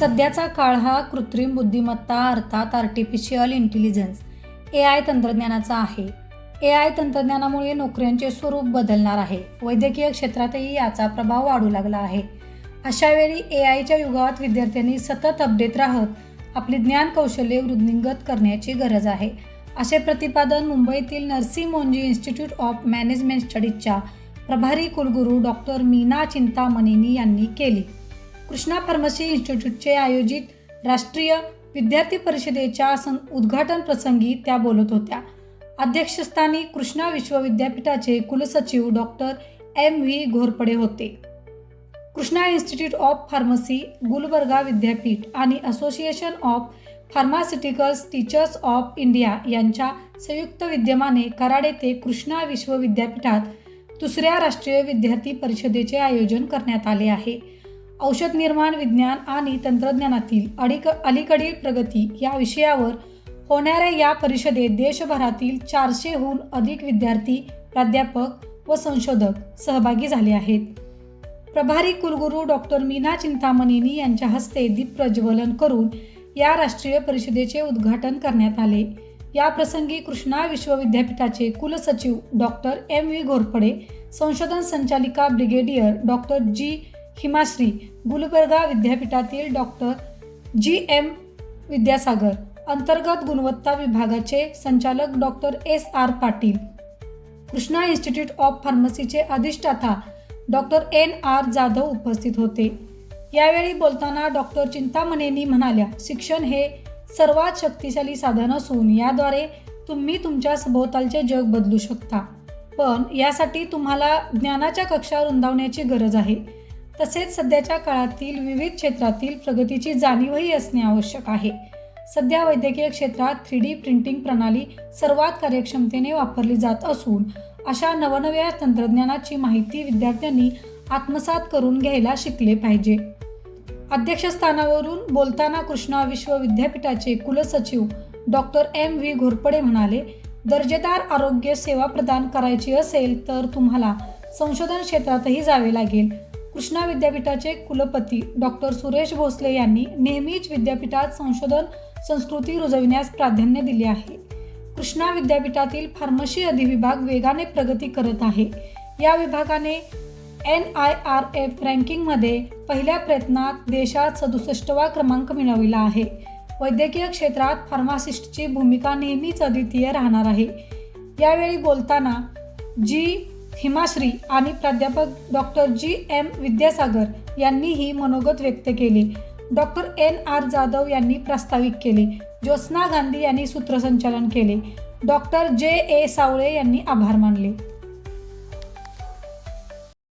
सध्याचा काळ हा कृत्रिम बुद्धिमत्ता अर्थात आर्टिफिशियल इंटेलिजन्स ए आय तंत्रज्ञानाचा आहे. ए आय तंत्रज्ञानामुळे नोकऱ्यांचे स्वरूप बदलणार आहे. वैद्यकीय क्षेत्रातही याचा प्रभाव वाढू लागला आहे. अशावेळी ए आयच्या युगात विद्यार्थ्यांनी सतत अपडेट राहत आपली ज्ञान कौशल्ये वृद्धिंगत करण्याची गरज आहे. असे प्रतिपादन मुंबईतील Narsee Monjee institute of management स्टडीजच्या प्रभारी कुलगुरू डॉक्टर मीना चिंतामणिनी यांनी केली. कृष्णा फार्मसी इन्स्टिट्यूटचे आयोजित राष्ट्रीय विद्यार्थी परिषदेच्या सं उद्घाटन प्रसंगी त्या बोलत होत्या. अध्यक्षस्थानी कृष्णा विश्वविद्यापीठाचे कुलसचिव डॉक्टर एम व्ही घोरपडे होते. Krishna institute of pharmacy Gulbarga विद्यापीठ आणि association of pharmaceuticals teachers of India यांच्या संयुक्त विद्यमाने कराड येथे कृष्णा विश्वविद्यापीठात दुसऱ्या राष्ट्रीय विद्यार्थी परिषदेचे आयोजन करण्यात आले आहे. औषध निर्माण विज्ञान आणि तंत्रज्ञानातील अडीक अलीकडील प्रगती या विषयावर होणाऱ्या या परिषदेत देशभरातील चारशेहून अधिक विद्यार्थी प्राध्यापक व संशोधक सहभागी झाले आहेत. प्रभारी कुलगुरू डॉक्टर मीना चिंतामणीनी यांच्या हस्ते दीप प्रज्वलन करून या राष्ट्रीय परिषदेचे उद्घाटन करण्यात आले. या प्रसंगी कृष्णा विश्वविद्यापीठाचे कुलसचिव डॉक्टर एम व्ही घोरपडे संशोधन संचालिका brigadier doctor G. Himashree Gulbarga विद्यापीठातील डॉक्टर जी एम विद्यासागर अंतर्गत गुणवत्ता विभागाचे संचालक doctor S R Patil Krishna institute of फार्मसीचे अधिष्ठाता डॉक्टर एन आर जाधव उपस्थित होते. यावेळी बोलताना डॉक्टर चिंतामणेंनी म्हणाल्या शिक्षण हे सर्वात शक्तिशाली साधन असून याद्वारे तुम्ही तुमच्या सभोवतालचे जग बदलू शकता. पण यासाठी तुम्हाला ज्ञानाच्या कक्षा रुंदावण्याची गरज आहे. तसेच सध्याच्या काळातील विविध क्षेत्रातील प्रगतीची जाणीवही असणे आवश्यक आहे. सध्या वैद्यकीय क्षेत्रात थ्री डी प्रिंटिंग प्रणाली सर्वात कार्यक्षमतेने वापरली जात असून अशा नवनव्या तंत्रज्ञानाची माहिती विद्यार्थ्यांनी आत्मसात करून घ्यायला शिकले पाहिजे. अध्यक्षस्थानावरून बोलताना कृष्णा विश्वविद्यापीठाचे कुलसचिव डॉक्टर एम. व्ही. घोरपडे म्हणाले दर्जेदार आरोग्य सेवा प्रदान करायची असेल तर तुम्हाला संशोधन क्षेत्रातही जावे लागेल. कृष्णा विद्यापीठाचे कुलपती डॉक्टर सुरेश भोसले यांनी नेहमीच विद्यापीठात संशोधन संस्कृती रुजविण्यास प्राधान्य दिले आहे. कृष्णा विद्यापीठातील फार्मसी अधिविभाग वेगाने प्रगती करत आहे. या विभागाने एन आय आर एफ रँकिंगमध्ये पहिल्या प्रयत्नात देशात सदुसष्टवा क्रमांक मिळविला आहे. वैद्यकीय क्षेत्रात फार्मासिस्टची भूमिका नेहमीच अद्वितीय राहणार आहे. यावेळी बोलताना जी. हिमाश्री आणि प्राध्यापक डॉक्टर जी एम विद्यासागर यांनीही मनोगत व्यक्त केले. डॉक्टर एन आर जाधव यांनी प्रास्ताविक केले. ज्योत्स्ना गांधी यांनी सूत्रसंचालन केले. डॉक्टर जे ए सावळे यांनी आभार मानले.